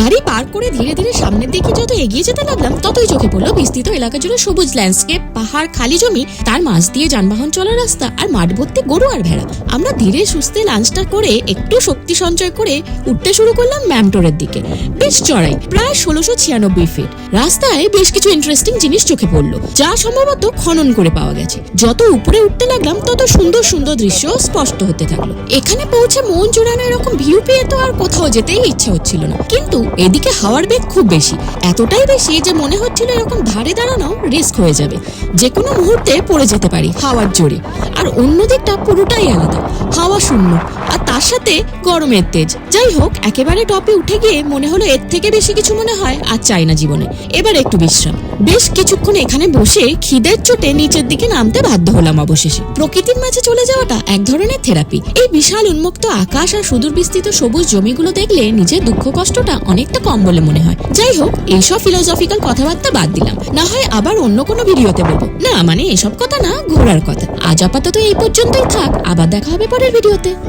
গাড়ি পার করে ধীরে ধীরে সামনের দিকে যত এগিয়ে যেতে লাগলাম, ততই চোখে পড়ল বিস্তৃত এলাকা জুড়ে সবুজ ল্যান্ডস্কেপ পাহাড়, খালি জমি, তার মাঝ দিয়ে যানবাহন চলার রাস্তা আর মাঠ ভর্তি গরু আর ভেড়া। আমরা ধীরে সুস্থে লাঞ্চটা করে একটু শক্তি সঞ্চয় করে উঠতে শুরু করলাম ম্যামটোরের দিকে। বেশ চড়াই, প্রায় ষোলোশো ছিয়ানব্বই ফিট রাস্তায় বেশ কিছু ইন্টারেস্টিং জিনিস চোখে পড়ল, যা সম্ভবত খনন করে পাওয়া গেছে। যত উপরে উঠতে লাগলাম, তত সুন্দর সুন্দর দৃশ্য স্পষ্ট হতে থাকল। এখানে পৌঁছে মন জোড়ানো এরকম ভিউ পেয়ে তো আর কোথাও যেতেই ইচ্ছে হচ্ছিল না। কিন্তু এদিকে হাওয়ার বেগ খুব বেশি। এতটাই বেশি যে মনে হচ্ছিল এরকম ধারে দাঁড়ানো রিস্ক হয়ে যাবে। যে কোনো মুহূর্তে পড়ে যেতে পারি হাওয়ার জোরে। আর অন্য দিকটা পুরোটাই আলাদা। হাওয়া শূন্য। তার সাথে গরমের তেজ। যাই হোক একেবারে টপে উঠে গিয়ে মনে হলো এর থেকে বেশি কিছু মনে হয় আর চাই না জীবনে। এবার একটু বিশ্রাম। বেশ কিছুক্ষণ এখানে বসে খিদের চোটে নিচের দিকে নামতে বাধ্য হলাম অবশেষে। প্রকৃতির মাঝে চলে যাওয়াটা এক ধরনের থেরাপি। এই বিশাল উন্মুক্ত আকাশ আর সুদূর বিস্তৃত সবুজ জমিগুলো দেখলে নিজের দুঃখ কষ্টটা অনেকটা কম বলে মনে হয়। যাই হোক এইসব ফিলোসফিক্যাল কথাবার্তা বাদ দিলাম। না হয় আবার অন্য কোনো ভিডিওতে বলব। না মানে এসব কথা না, ঘোরার কথা। আজ আপাতত এই পর্যন্তই থাক। আবার দেখা হবে পরের ভিডিওতে।